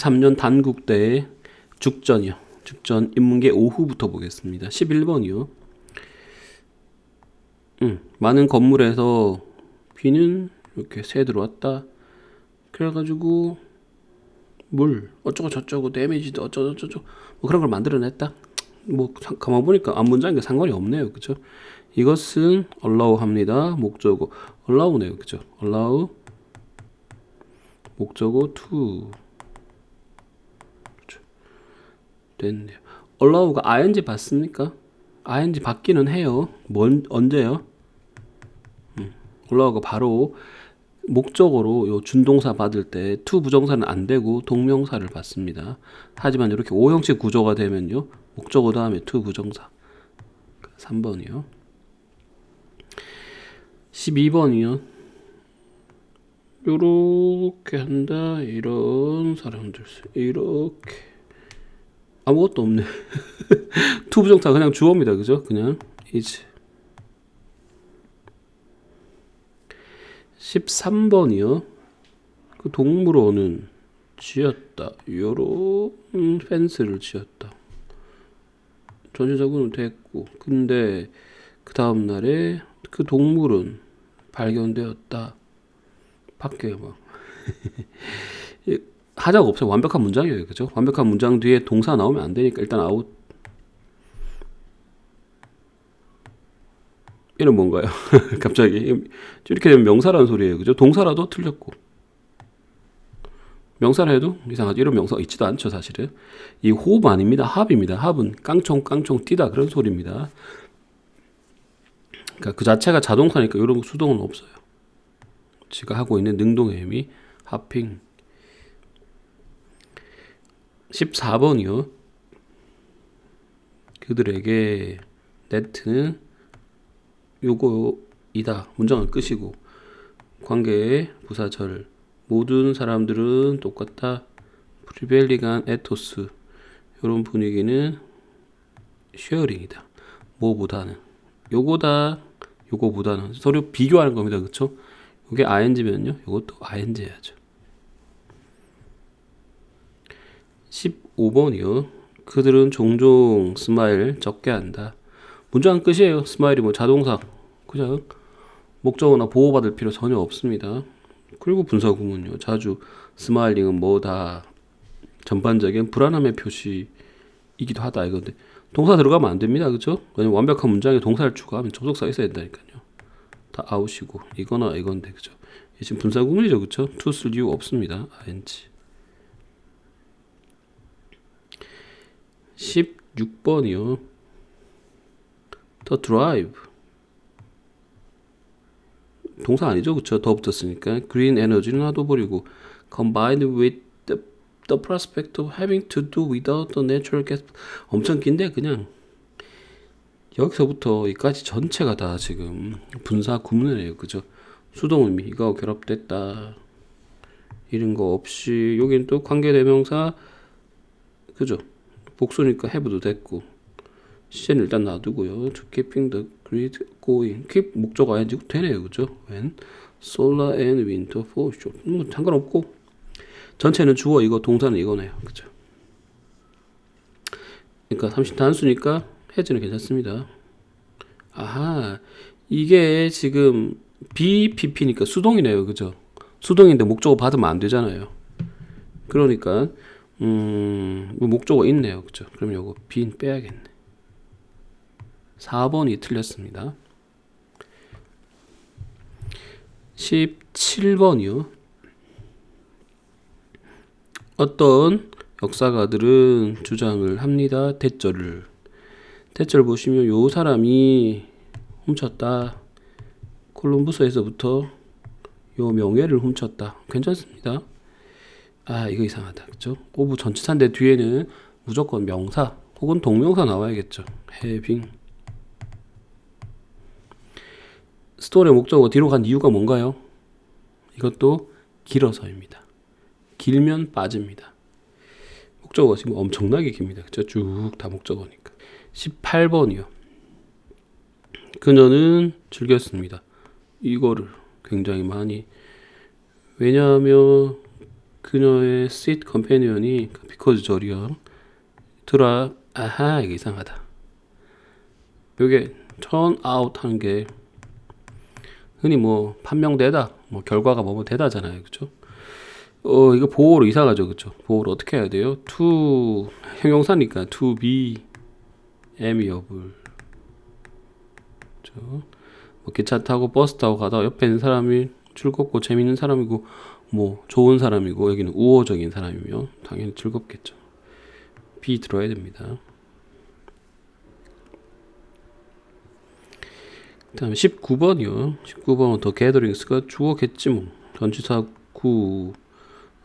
2023년 단국대 죽전이요. 죽전 인문계 오후부터 보겠습니다. 11번이요. 음, 많은 건물에서 비는 이렇게 새 들어왔다. 그래가지고 물 어쩌고 저쩌고 데미지도 어쩌고 저쩌고 뭐 그런 걸 만들어냈다. 뭐 상- 가만 보니까 앞문장과 상관이 없네요, 그죠? 이것은 allow 합니다. 목적어 allow네요, 그죠? allow 목적어 to 그죠? 됐네요. allow가 ing 받습니까? ing 받기는 해요. 뭔 언제요? 음, allow가 바로 목적어로 요 준동사 받을 때 to 부정사는 안 되고 동명사를 받습니다. 하지만 이렇게 오형식 구조가 되면요. 목적어 다음에 to 부정사. 3번이요. 12번이요. 요렇게 한다. 이런 사람들. 이렇게. 아무것도 없네. 부정사 그냥 주어입니다. 그죠? 그냥 is. 13번이요. 그 동물원은 지었다. 요런 펜스를 지었다. 전체적으로는 됐고. 근데 그 다음 날에 그 동물은 발견되었다. 바뀌어요, 막. 이 하자가 없어요. 완벽한 문장이에요. 그죠? 완벽한 문장 뒤에 동사 나오면 안 되니까 일단 아웃. 이는 뭔가요? 갑자기 이렇게 되면 명사라는 소리예요. 그죠? 동사라도 틀렸고 명사라 해도 이상하죠. 이런 명사가 있지도 않죠, 사실은. 이 호흡 아닙니다. 합입니다. 합은 깡총 깡총 뛰다 그런 소리입니다. 그러니까 그 자체가 자동사니까 이런 수동은 없어요. 지가 하고 있는 능동의 의미 하핑 14번이요. 그들에게 네트는 요거이다. 문장을 끄시고 관계의 부사절 모든 사람들은 똑같다. 프리벨리간 에토스 이런 분위기는 쉐어링이다. 뭐보다는 요거다. 요거보다는 서로 비교하는 겁니다. 그렇죠? 이게 ing면요. 이것도 ing 해야죠. 15번이요. 그들은 종종 스마일 적게 한다. 문장 끝이에요. 스마일이 뭐 자동사. 그냥 목적어나 보호받을 필요 전혀 없습니다. 그리고 분사 구문요. 자주 스마일링은 뭐다. 전반적인 불안함의 표시이기도 하다 이건데 동사 들어가면 안 됩니다. 그죠? 왜냐면 완벽한 문장에 동사를 추가하면 접속사 있어야 된다니까요. 다 아웃이고 이거나 이건데 그죠? 지금 분사 구문이죠. 그죠? to 쓸 이유 없습니다. ing 16번이요. 더 드라이브. 동사 아니죠, 그쵸? 더 붙었으니까. green 에너지는 놔둬버리고. Combined with the, the prospect of having to do without the natural gas. 엄청 긴데 그냥. 여기서부터 여기까지 전체가 다 지금 분사 구문이에요, 그죠? 수동 의미. 이거 결합됐다. 이런 거 없이. 여기는 또 관계 대명사. 그죠? 복수니까 have도 됐고 시제는 일단 놔두고요. To keeping the grid going. keep 목적 ing 되네요. 그죠? when solar and winter for short. 뭐 상관없고 전체는 주어 이거 동사는 이거네요. 그죠? 그러니까 30 단수니까 해지는 괜찮습니다. 아하. 이게 지금 BPP니까 수동이네요. 그죠? 수동인데 목적어 받으면 안 되잖아요. 그러니까 음, 뭐 목적어 있네요. 그죠? 그럼 요거 빈 빼야겠네. 4번이 틀렸습니다. 17번이요. 어떤 역사가들은 주장을 합니다. 대절을. 대절 보시면 요 사람이 훔쳤다. 콜럼부스에서부터 요 명예를 훔쳤다. 괜찮습니다. 아 이거 이상하다. 그죠? 오브 전치사인데 뒤에는 무조건 명사 혹은 동명사 나와야겠죠. having 스토리의 목적어 뒤로 간 이유가 뭔가요? 이것도 길어서입니다. 길면 빠집니다. 목적어가 지금 엄청나게 깁니다. 그죠? 쭉 다 목적어니까. 18번이요. 그녀는 즐겼습니다. 이거를 굉장히 많이. 왜냐하면 그녀의 sit 컴패니언이 because 저리요. 들어 아하 이게 이상하다. 요게 turn out 하는 게 흔히 뭐 판명되다, 뭐 결과가 뭐뭐 되다잖아요, 그렇죠? 어 이거 보호로 이상하죠, 그렇죠? 보호를 어떻게 해야 돼요? to 형용사니까 to be amiable, 그렇죠? 뭐 기차 타고 버스 타고 가다 옆에 있는 사람이 즐겁고 재밌는 사람이고 뭐 좋은 사람이고 여기는 우호적인 사람이면 당연히 즐겁겠죠. be 들어야 됩니다. 그다음에 19번이요. 19번은 더 게더링스가 주어겠지 뭐. 전치사 구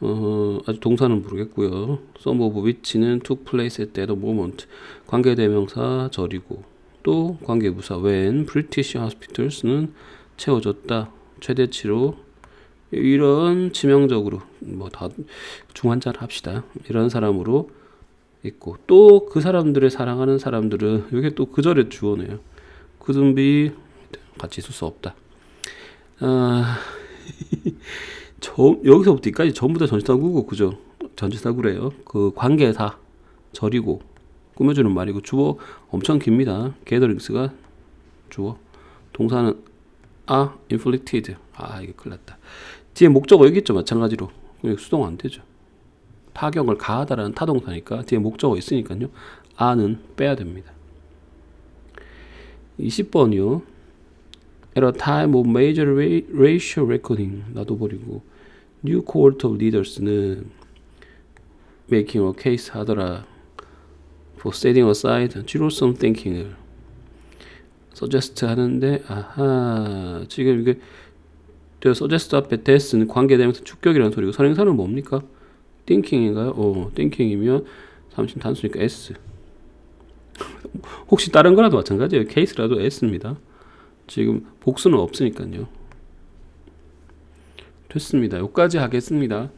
어, 아직 동사는 모르겠고요. some of which는 took place at that moment. 관계대명사 절이고 또 관계부사 when British hospitals는 채워졌다. 최대치로 이런 치명적으로 뭐 다 중환자를 합시다. 이런 사람으로 있고 또 그 사람들의 사랑하는 사람들은 이게 또 그 절의 주어네요. couldn't be 같이 있을 수 없다. 아, 저, 여기서부터 여기까지 전부 다 전치사구고 그죠? 전치사구래요. 그 관계사 절이고 꾸며주는 말이고 주어 엄청 깁니다. 게더링스가 주어 동사는 아 inflicted 아 이게 큰일 났다. 뒤에 목적어 여기 있죠 마찬가지로 수동 안 되죠. 타격을 가하다라는 타동사니까 뒤에 목적어 있으니까요. 아는 빼야 됩니다. 20번이요. At a time of major ra- racial reckoning 놔둬버리고 New cohort of leaders는 making a case 하더라 for setting aside 지로성 thinking을 suggest 하는데 아하 지금 이게 저 suggest 앞에 des는 관계대명사 축격이라는 소리고 선행사는 뭡니까? thinking인가요? 어 thinking이면 삼신 단수니까 s. 혹시 다른 거라도 마찬가지예요. case라도 s입니다. 지금 복수는 없으니까요. 됐습니다. 여기까지 하겠습니다